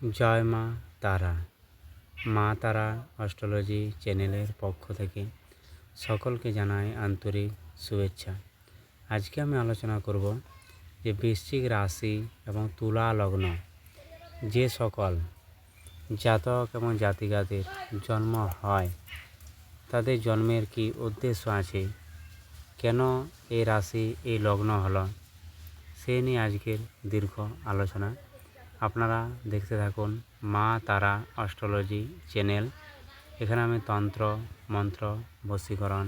জয় মা তারা। মা তারা অস্ট্রোলজি চ্যানেলের পক্ষ থেকে সকলকে জানাই আন্তরিক শুভেচ্ছা। আজকে আমি আলোচনা করব যে বৃশ্চিক রাশি এবং তুলা লগ্ন, যে সকল জাতক এবং জাতিকাদের জন্ম হয়, তাদের জন্মের কি উদ্দেশ্য আছে, কেন এই রাশি, এই লগ্ন হলো, সে নিয়ে আজকের দীর্ঘ আলোচনা। আপনারা দেখতে থাকুন মা তারা অস্ট্রোলজি চ্যানেল। এখানে আমি তন্ত্র, মন্ত্র, বশীকরণ,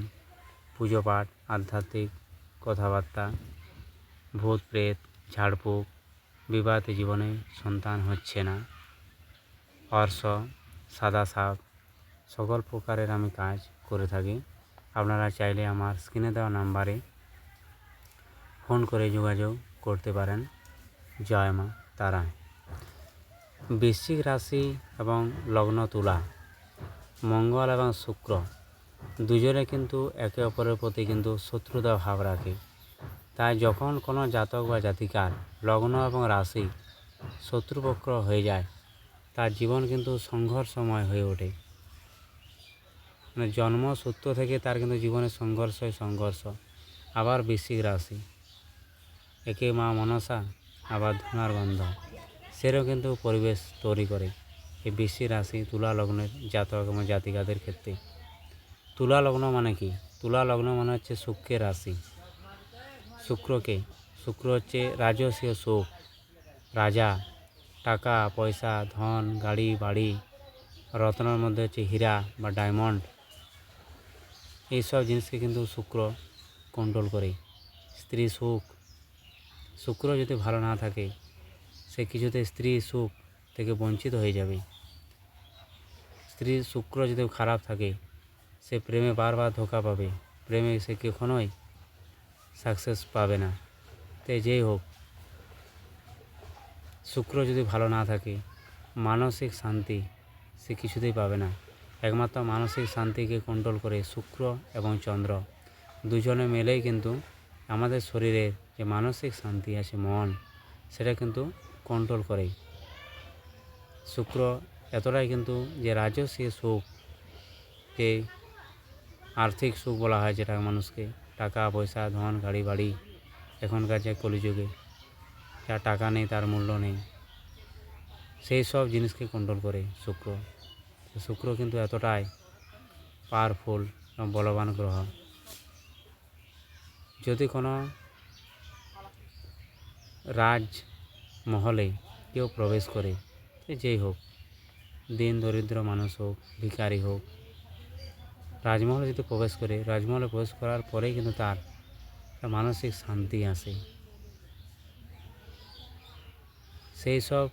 পুজো পাঠ, আধ্যাত্মিক কথাবার্তা, ভূত, প্রেত, ঝাড়ফুঁক, বিবাহিত জীবনে সন্তান হচ্ছে না। অর্শ, সাদা সাপ, সকল প্রকারের আমি কাজ করে থাকি। আপনারা চাইলে আমার স্ক্রিনে দেওয়া নাম্বারে ফোন করে যোগাযোগ করতে পারেন। জয় মা তারা। বৃশ্চিক রাশি এবং লগ্ন তুলা, মঙ্গল এবং শুক্র দুজনে কিন্তু একে অপরের প্রতি কিন্তু শত্রুতা ভাব রাখে। তাই যখন কোনো জাতক বা জাতিকার লগ্ন এবং রাশি শত্রুপক্ষ হয়ে যায়, তার জীবন কিন্তু সংঘর্ষময় হয়ে ওঠে। মানে জন্ম সূত্র থেকে তার কিন্তু জীবনে সংঘর্ষই সংঘর্ষ, আবার বৃশ্চিক রাশি। একে মা মনসা, আবার ধনার গন্ধ সেরও কিন্তু পরিবেশ তৈরি করে। এই বৃশ্চিক রাশি, তুলা লগ্নের জাতক এবং জাতিকাদের ক্ষেত্রে। তুলা লগ্ন মানে কি? তুলা লগ্ন মানে হচ্ছে শুক্রের রাশি। শুক্রকে, শুক্র হচ্ছে রাজসীয় সুখ। রাজা, টাকা, পয়সা, ধন, গাড়ি, বাড়ি, রত্নের মধ্যে হচ্ছে হীরা বা ডায়মন্ড এইসব জিনিসকে কিন্তু শুক্র কন্ট্রোল করে। স্ত্রী সুখ। শুক্র যদি ভালো না থাকে সে কিছুতে স্ত্রী সুখ থেকে বঞ্চিত হয়ে যাবে। স্ত্রী শুক্র যদি খারাপ থাকে, সে প্রেমে বারবার ধোকা পাবে। প্রেমে সে কখনোই সাকসেস পাবে না। তাই যেই হোক, শুক্র যদি ভালো না থাকে, মানসিক শান্তি সে কিছুতেই পাবে না। একমাত্র মানসিক শান্তিকে কন্ট্রোল করে শুক্র এবং চন্দ্র। দুজনে মেলেই কিন্তু আমাদের শরীরের যে মানসিক শান্তি আছে, মন, সেটা কিন্তু কন্ট্রোল করে শুক্র এতটাই কিন্তু যে রাজস্বীয় সুখ যে আর্থিক সুখ বলা হয় যেটা মানুষকে। টাকা, পয়সা, ধন, গাড়ি, বাড়ি, এখনকার যে কলিযুগে যার টাকা নেই তার মূল্য নেই। সেই সব জিনিসকে কন্ট্রোল করে শুক্র। শুক্র কিন্তু এতটাই পাওয়ারফুল এবং বলবান গ্রহ। যদি কোনো রাজ মহলে কেউ প্রবেশ করে সে যেই হোক, দিন দরিদ্র মানুষ হোক ভিকারি হোক, রাজমহলে যদি প্রবেশ করে, রাজমহলে প্রবেশ করার পরেই কিন্তু তার মানসিক শান্তি আসে। সেই সব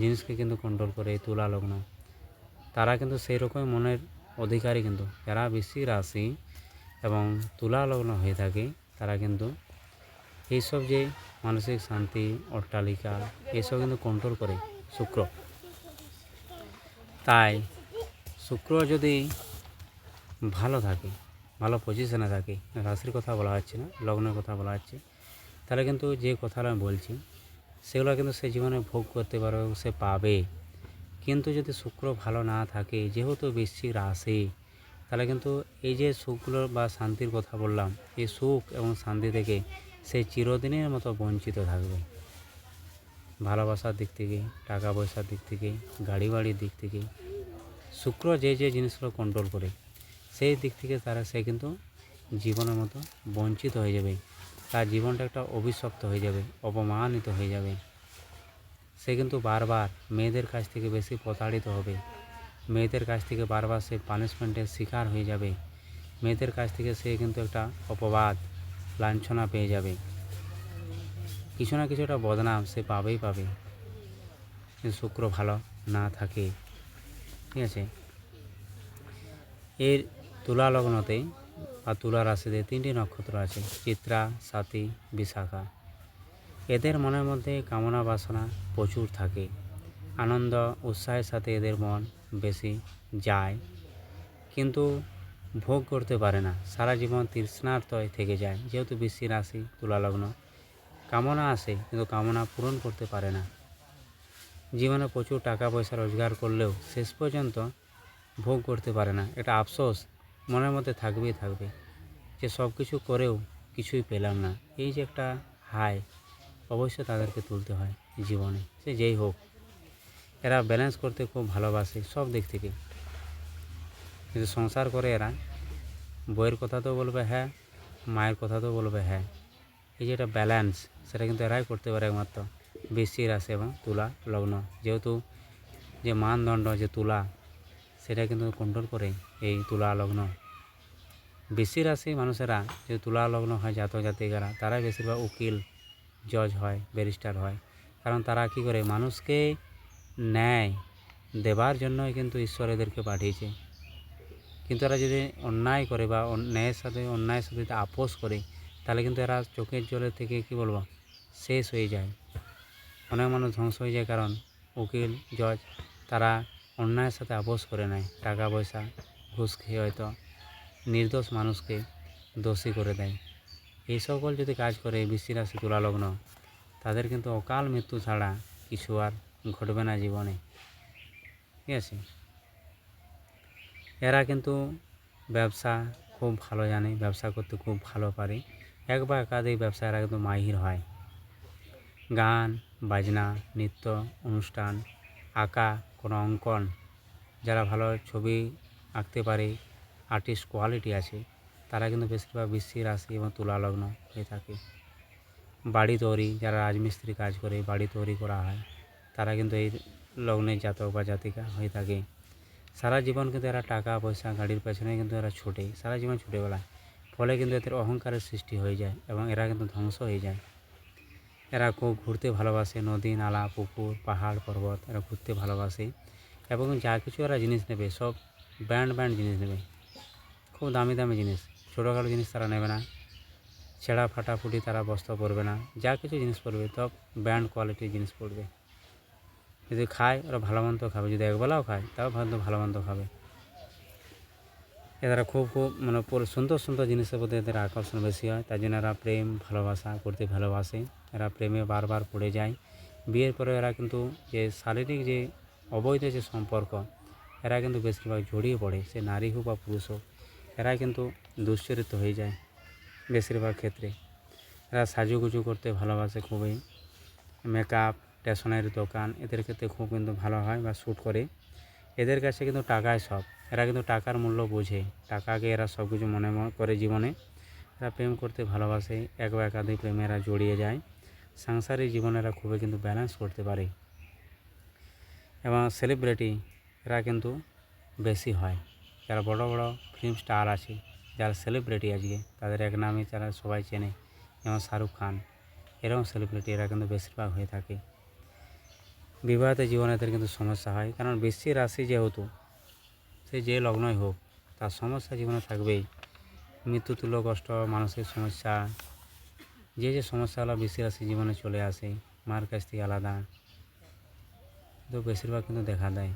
জিনিসকে কিন্তু কন্ট্রোল করে, তুলা লগ্ন। তারা কিন্তু সেই রকম মনের অধিকারী কিন্তু। যারা বেশি রাশি এবং তুলা লগ্ন হয়ে থাকে, তারা কিন্তু এইসব যে মানসিক শান্তি, অট্টালিকা, এসব কিন্তু কন্ট্রোল করে শুক্র। তাই শুক্র যদি ভালো থাকে, ভালো পজিশনে থাকে, রাশির কথা বলা হচ্ছে না, লগ্নের কথা বলা হচ্ছে, তাহলে কিন্তু যে কথাটা আমি বলছি, সেগুলো কিন্তু সে জীবনে ভোগ করতে পারবে এবং সে পাবে। কিন্তু যদি শুক্র ভালো না থাকে, যেহেতু বৃশ্চিক রাশি, তাহলে কিন্তু এই যে সুখগুলো বা শান্তির কথা বললাম, এই সুখ এবং শান্তি থেকে সে চিরদিনের মতো বঞ্চিত থাকবে। ভালোবাসার দিক থেকে টাকা পয়সার দিক থেকে গাড়ি বাড়ির দিক থেকে, শুক্র যে যে জিনিসগুলো কন্ট্রোল করে, সেই দিক থেকে তারা, সে কিন্তু জীবনের মতো বঞ্চিত হয়ে যাবে। তার জীবনটা একটা অভিশপ্ত হয়ে যাবে, অপমানিত হয়ে যাবে। সে কিন্তু বারবার মেয়েদের কাছ থেকে বেশি প্রতারিত হবে। মেয়েদের কাছ থেকে বারবার সে পানিশমেন্টের শিকার হয়ে যাবে। মেয়েদের কাছ থেকে সে কিন্তু একটা অপবাদ লাঞ্ছনা পেয়ে যাবে। কিছু না কিছু একটা বদনাম সে পাবেই পাবে। শুক্র ভালো না থাকে। ঠিক আছে? এর তুলা লগ্নতে বা তুলা রাশিতে তিনটি নক্ষত্র আছে, চিত্রা, সাথী, বিশাখা। এদের মনের মধ্যে কামনা বাসনা প্রচুর থাকে। আনন্দ, উৎসাহের সাথে এদের মন বেশি যায়। কিন্তু ভোগ করতে পারে না। সারা জীবন তৃষ্ণার্তয় থেকে যায়। যেহেতু বৃষ্টি রাশি তুলা লগ্ন কামনা আসে কিন্তু কামনা পূরণ করতে পারে না। জীবনে প্রচুর টাকা পয়সা রোজগার করলেও শেষ পর্যন্ত ভোগ করতে পারে না। এটা আফসোস, মনের মধ্যে থাকবেই থাকবে। যে সব কিছু করেও কিছুই পেলাম না। এই যে একটা হাই অবশ্যই তাদেরকে তুলতে হয় জীবনে। সে যেই হোক, এরা ব্যালেন্স করতে খুব ভালোবাসে সব দিক থেকে। কিন্তু সংসার করে এরা, বইয়ের কথা তো বলবে হ্যাঁ মায়ের কথা তো বলবে হ্যাঁ। এই যে একটা ব্যালেন্স সেটা কিন্তু এরাই করতে পারে একমাত্র। বৃশ্চিক রাশি এবং তুলা লগ্ন। যেহেতু যে মানদণ্ড যে তুলা, সেটা কিন্তু কন্ট্রোল করে এই তুলা লগ্ন। বেশি রাশি মানুষেরা, যে তুলা লগ্ন হয় জাতক জাতিকারা, তারাই বেশিরভাগ উকিল জজ হয় ব্যারিস্টার হয়। কারণ তারা কী করে? মানুষকে ন্যায় দেবার জন্যই কিন্তু ঈশ্বর এদেরকে পাঠিয়েছে। কিন্তু এরা যদি অন্যায় করে বা ন্যায়ের সাথে, অন্যায়ের সাথে যদি আপোষ করে, তাহলে কিন্তু এরা চোখের জলের থেকে, কি বলব, শেষ হয়ে যায়। অনেক মানুষ ধ্বংস হয়ে যায় কারণ উকিল, জজ তারা অন্যায়ের সাথে আপোষ করে নেয়। টাকা, পয়সা, ঘুষ খেয়ে হয়তো নির্দোষ মানুষকে দোষী করে দেয়। এই সকল যদি কাজ করে বৃষ্টি রাশি তুলা লগ্ন তাদের কিন্তু অকাল মৃত্যু ছাড়া কিছু আর ঘটবে না জীবনে। ঠিক আছে? এরা কিন্তু ব্যবসা খুব ভালো জানে, ব্যবসা করতে খুব ভালো পারে। এক বা একাধিক ব্যবসা এরা কিন্তু মাহির হয়। গান, বাজনা, নৃত্য, অনুষ্ঠান, আঁকা, কোনো অঙ্কন, যারা ভালো ছবি আঁকতে পারে আর্টিস্ট কোয়ালিটি আছে, তারা কিন্তু বেশিরভাগ বৃষ্টি রাশি এবং তুলা লগ্ন হয়ে থাকে। বাড়ি তৈরি, যারা রাজমিস্ত্রি কাজ করে, বাড়ি তৈরি করা হয়, তারা কিন্তু এই লগ্নের জাতক বা জাতিকা হয়ে থাকে। সারা জীবন কিন্তু এরা টাকা, পয়সা, গাড়ির পেছনে কিন্তু এরা ছোটে, সারা জীবন ছুটে বেড়ায়। ফলে কিন্তু এদের অহংকারের সৃষ্টি হয়ে যায় এবং এরা কিন্তু ধ্বংস হয়ে যায়। এরা খুব ঘুরতে ভালোবাসে, নদী, নালা, পুকুর, পাহাড়, পর্বত, এরা ঘুরতে ভালোবাসে এবং যা কিছু এরা জিনিস নেবে, সব ব্র্যান্ড ব্র্যান্ড জিনিস নেবে। খুব দামি দামি জিনিস, ছোটোখাটো জিনিস তারা নেবে না। ছেঁড়া ফাটাফুটি তারা বস্ত্র পরবে না, যা কিছু জিনিস পরবে, সব ব্র্যান্ড কোয়ালিটির জিনিস পরবে। যদি খায়, ওরা ভালো মন্দ খাবে। যদি একবেলাও খায়, তাও ভালো ভালো মন্দ খাবে। এরা খুব খুব মানে সুন্দর সুন্দর জিনিসের প্রতি এদের আকর্ষণ বেশি হয়। তাই জন্য এরা প্রেম, ভালোবাসা, করতে ভালোবাসে। এরা প্রেমে বারবার পড়ে যায়। বিয়ের পরে এরা কিন্তু যে শারীরিক যে অবৈধ যে সম্পর্ক, এরা কিন্তু বেশিরভাগ জড়িয়ে পড়ে। সে নারী হোক বা পুরুষ হোক, এরা কিন্তু দুশ্চরিত্র হয়ে যায় বেশিরভাগ ক্ষেত্রে। এরা সাজুগুজু করতে ভালোবাসে খুবই। মেকআপ স্টেশনারি দোকান, এদের ক্ষেত্রে খুব কিন্তু ভালো হয় বা শ্যুট করে। এদের কাছে কিন্তু টাকায় সব। এরা কিন্তু টাকার মূল্য বোঝে। টাকাকে এরা সব কিছু মনে করে জীবনে। এরা প্রেম করতে ভালোবাসে এক বা একাধিক প্রেমে এরা জড়িয়ে যায়। সাংসারিক জীবনে এরা খুবই কিন্তু ব্যালেন্স করতে পারে। এবং সেলিব্রিটি এরা কিন্তু বেশি হয়। যারা বড় বড় ফিল্ম স্টার আছে, যারা সেলিব্রিটি আজকে, তাদের এক নামে যারা সবাই চেনে, যেমন শাহরুখ খান। এরকম সেলিব্রিটি এরা কিন্তু বেশিরভাগ হয়ে থাকে। বিবাহিত জীবনে এদের কিন্তু সমস্যা হয়। কারণ বেশি রাশি যেহেতু, সে যে লগ্নই হোক, তার সমস্যা জীবনে থাকবেই। মৃত্যু, তুল্য কষ্ট, মানসিক সমস্যা, যে যে সমস্যাগুলো বেশি রাশি জীবনে চলে আসে, মার কাছ থেকে আলাদা, তো বেশিরভাগ কিন্তু দেখা দেয়।